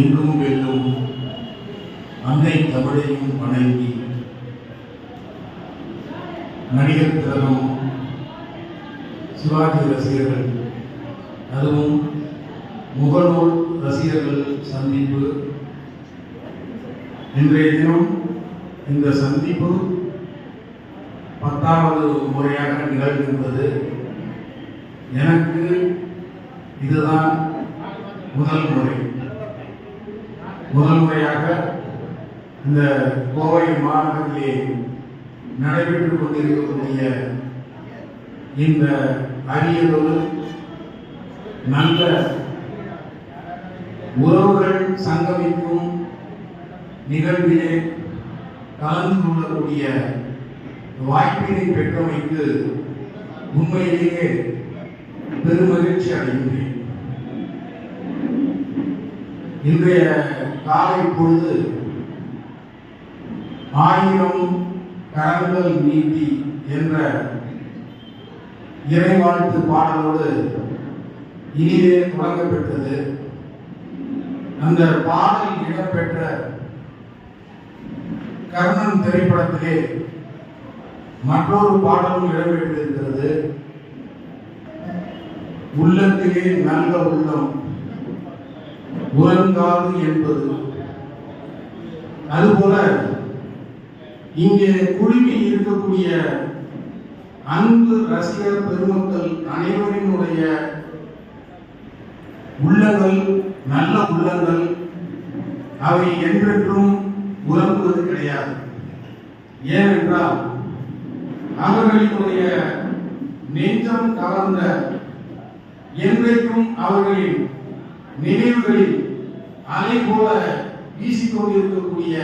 எங்கும் வெல்லும் அன்னை தமிழையும் வணங்கி நடிகர் திறனும் சிவாஜி ரசிகர்கள் அதுவும் முகநூல் ரசிகர்கள் சந்திப்பு. இன்றைய தினம் இந்த சந்திப்பு பத்தாவது முறையாக நிகழ்கின்றது. எனக்கு இதுதான் முதல் முறை. முதல் முறையாக இந்த கோவை மாநகரிலே நடைபெற்றுக் கொண்டிருக்கக்கூடிய இந்த அரியதொரு நல்ல உறவுகள் சங்கமிக்கும் நிகழ்விலே கலந்து கொள்ளக்கூடிய வாய்ப்பினை பெற்றமைக்கு உண்மையிலேயே பெருமகிழ்ச்சி அடைகின்றேன். இன்றைய காலை பொழுது ஆயிரம் கரங்கள் நீட்டி என்ற இறைவாழ்த்து பாடலோடு இனிதே தொடங்கப்பெற்றது. அந்த பாடல் இடம்பெற்ற கர்ணன் திரைப்படத்திலே மற்றொரு பாடலும் இடம்பெற்றிருக்கிறது. உள்ளத்திலே நல்ல உள்ளம் உறங்காது என்பது. அதுபோல இங்கே குழுமி இருக்கக்கூடிய அன்பு ரசிகர் பெருமக்கள் அனைவரினுடைய உள்ளங்கள் நல்ல உள்ளங்கள் அவை என்றென்றும் உறங்குவது கிடையாது. ஏனென்றால் அவர்களினுடைய நெஞ்சம் கலந்த என்றைக்கும் அவர்களின் நினைவுகளில் அலை போல வீசிக்கொண்டிருக்கக்கூடிய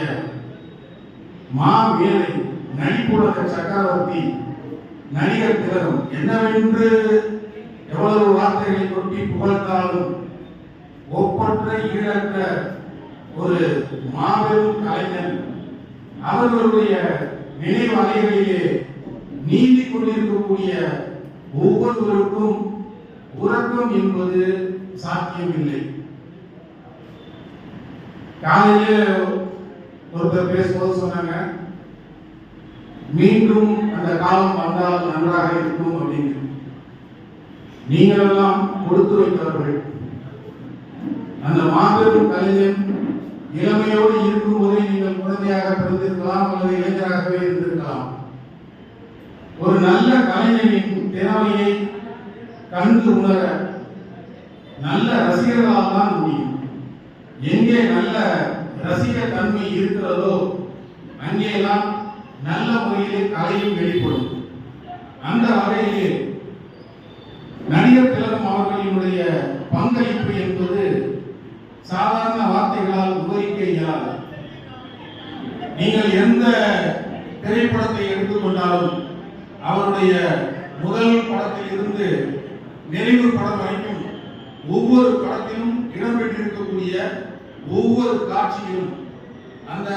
மா மேலை நடிப்புலக சக்கரவர்த்தி நடிகர் திலகம் என்னவென்று எவ்வளவு வார்த்தைகளை கொட்டி புகழ்ந்தாலும் ஒப்பற்ற ஈழற்ற ஒரு மாபெரும் கலைஞன் அவர்களுடைய நினைவு அலைகளிலே நீந்தி கொண்டிருக்கக்கூடிய ஒவ்வொருவருக்கும் உறக்கம் என்பது சாத்தியமில்லை. காலையிலே ஒருத்தர் பேசும்போது சொன்னாங்க மீண்டும் அந்த காலம் வந்தால் நன்றாக இருக்கும் அப்படின்னு. நீங்களெல்லாம் கொடுத்து வைத்தவர்கள். அந்த மாபெரும் கலைஞன் இளமையோடு இருக்கும் போதே நீங்கள் குழந்தையாக பிறந்திருக்கலாம் அல்லது இளைஞராகவே இருந்திருக்கலாம். ஒரு நல்ல கலைஞனின் திறமையை கண்டு உணர நல்ல ரசிகர்களால் தான் முடியும். எங்கே நல்ல ரசிக தன்மை இருக்கிறதோ அங்கேயெல்லாம் நல்ல முறையிலே கலையும் வெளிப்படும். அந்த வகையிலே நடிகர் திலகம் அவர்களினுடைய பங்களிப்பு என்பது சாதாரண வார்த்தைகளால் விவரிக்க இயலாது. நீங்கள் எந்த திரைப்படத்தை எடுத்துக்கொண்டாலும் அவருடைய முதல் படத்தில் இருந்து நிறைவு படம் வரைக்கும் ஒவ்வொரு படத்திலும் இடம்பெற்றிருக்கக்கூடிய ஒவ்வொரு காட்சியும் அந்த